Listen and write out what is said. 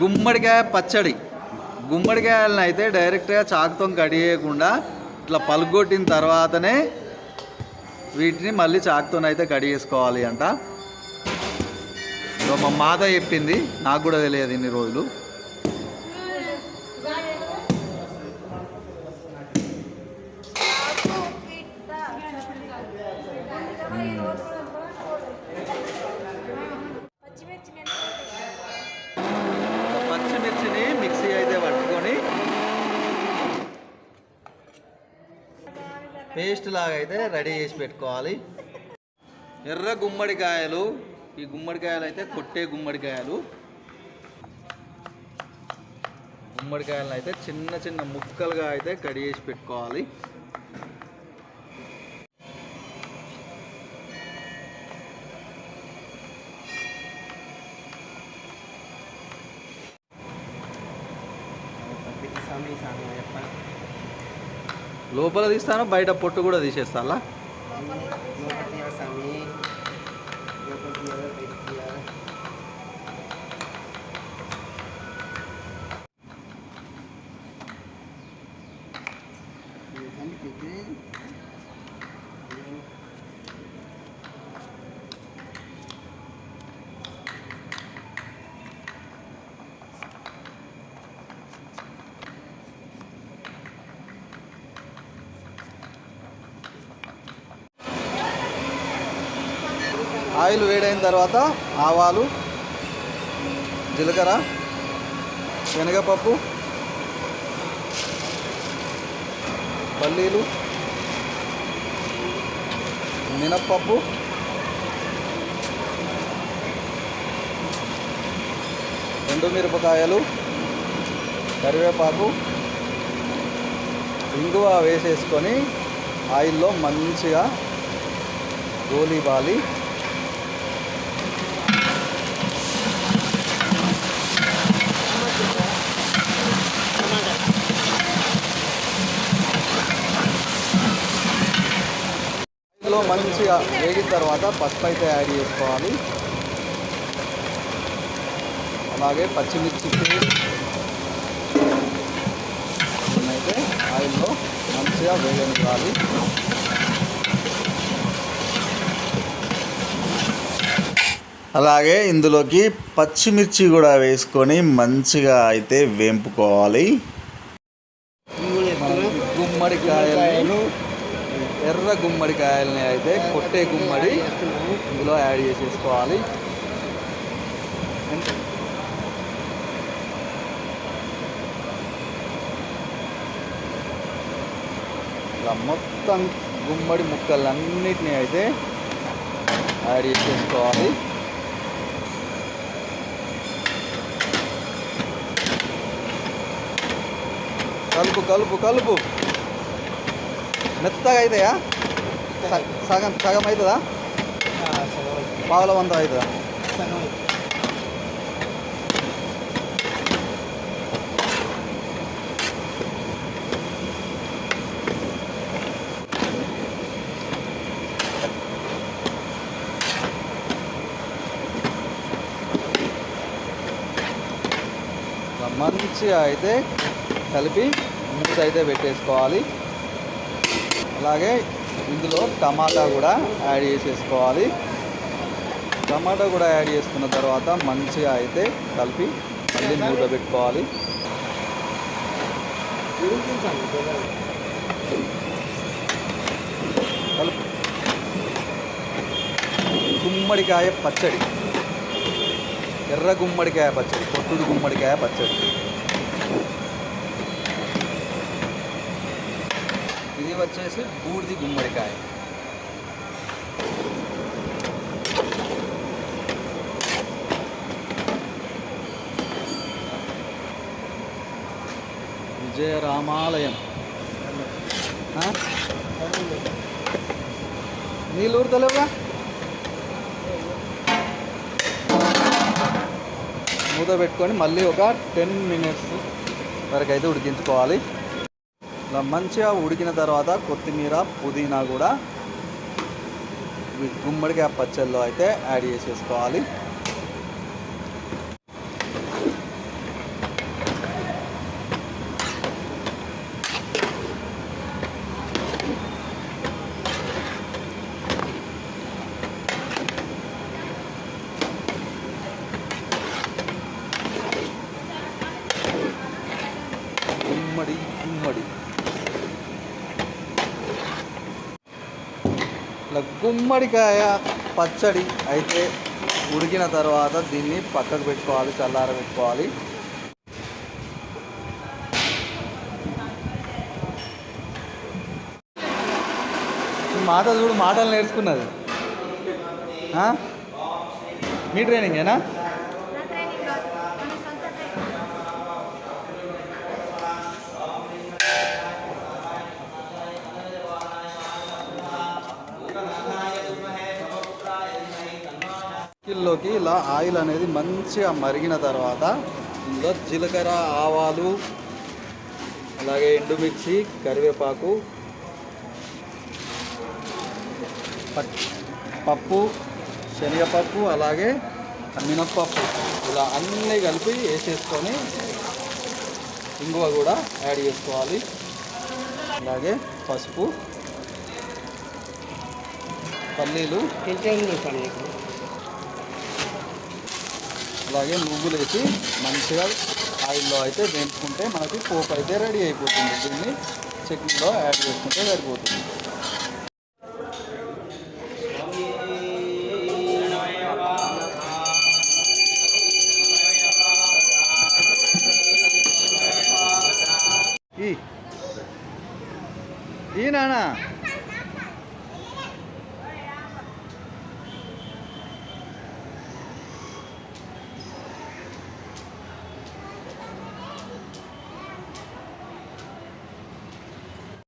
గుమ్మడికాయ పచ్చడి. గుమ్మడికాయలను అయితే డైరెక్ట్గా చాకుతో కడిగేయకుండా ఇట్లా పలుగొట్టిన తర్వాతనే వీటిని మళ్ళీ చాకుతో అయితే అంట. మా మాత చెప్పింది నాకు కూడా తెలియదు ఇన్ని రోజులు. పేస్ట్ లాగా అయితే రెడీ చేసి పెట్టుకోవాలి. ఎర్ర గుమ్మడికాయలు ఈ గుమ్మడికాయలు అయితే కొట్టే గుమ్మడికాయలు. గుమ్మడికాయలను అయితే చిన్న చిన్న ముక్కలుగా అయితే కడి చేసి పెట్టుకోవాలి. లోపల తీస్తాను బయట పొట్టు కూడా తీసేస్తా Thank you. ఆయిల్ వేడైన తర్వాత ఆవాలు జీలకర్ర శనగపప్పు పల్లీలు మినప్పప్పు ఎండు మిరపకాయలు కరివేపాకు ఇంగువ వేసేసుకొని ఆయిల్లో మంచిగా గోలీ బాలి ఇందులో మంచిగా వేగిన తర్వాత పసుపు అయితే యాడ్ చేసుకోవాలి. అలాగే పచ్చిమిర్చి అయితే ఆయిల్లో మంచిగా వేగనివ్వాలి. అలాగే ఇందులోకి పచ్చిమిర్చి కూడా వేసుకొని మంచిగా అయితే వేంపుకోవాలి. గుమ్మడికాయ ఎర్ర గుమ్మడికాయలని అయితే కొట్టే గుమ్మడి ఇందులో యాడ్ చేసేసుకోవాలి. ఇలా మొత్తం గుమ్మడి ముక్కలన్నిటిని అయితే యాడ్ చేసేసుకోవాలి. కలుపు కలుపు కలుపు. మెత్తగా అవుతాయా స- సగం సగం అవుతుందా పావుల వంద అవుతుందా మంచిగా అయితే కలిపి మూత అయితే పెట్టేసుకోవాలి. అలాగే ఇందులో టమాటా కూడా యాడ్ చేసేసుకోవాలి. టమాటా కూడా యాడ్ చేసుకున్న తర్వాత మంచిగా అయితే కలిపి మళ్ళీ మూత పెట్టుకోవాలి. గుమ్మడికాయ పచ్చడి. ఎర్ర గుమ్మడికాయ పచ్చడి పొట్టుడు గుమ్మడికాయ పచ్చడి. ఇది వచ్చేసి బూడిది గుమ్మడికాయ. విజయ రామాలయం నీళ్ళు ఊరుతలేవుగా మూత పెట్టుకొని మళ్ళీ ఒక టెన్ మినిట్స్ వరకు అయితే ఉడికించుకోవాలి. ఇలా మంచిగా ఉడికిన తర్వాత కొత్తిమీర పుదీనా కూడా గుమ్మడికాయ పచ్చళ్ళు అయితే యాడ్ చేసేసుకోవాలి. గుమ్మడి గుమ్మడి. ఇట్లా గుమ్మడికాయ పచ్చడి అయితే ఉడికిన తర్వాత దీన్ని పక్కకు పెట్టుకోవాలి చల్లార పెట్టుకోవాలి. మాట చూడు మాటలు నేర్చుకున్నది. మీ ట్రైనింగేనా కిల్లోకి ఆయిల్ అనేది మంచిగా మరిగిన తర్వాత ఇందులో జీలకర్ర ఆవాలు అలాగే ఎండుమిర్చి కరివేపాకు పప్పు శనగపప్పు అలాగే మినప్పప్పు. ఇలా అన్నీ కలిపి వేసేసుకొని ఇంగువ కూడా యాడ్ చేసుకోవాలి. అలాగే పసుపు పల్లీలు. అలాగే నువ్వులు వేసి మంచిగా ఆయిల్లో అయితే వేయించుకుంటే మనకి పోపు అయితే రెడీ అయిపోతుంది. దీన్ని చట్నీలో యాడ్ చేసుకుంటే సరిపోతుంది.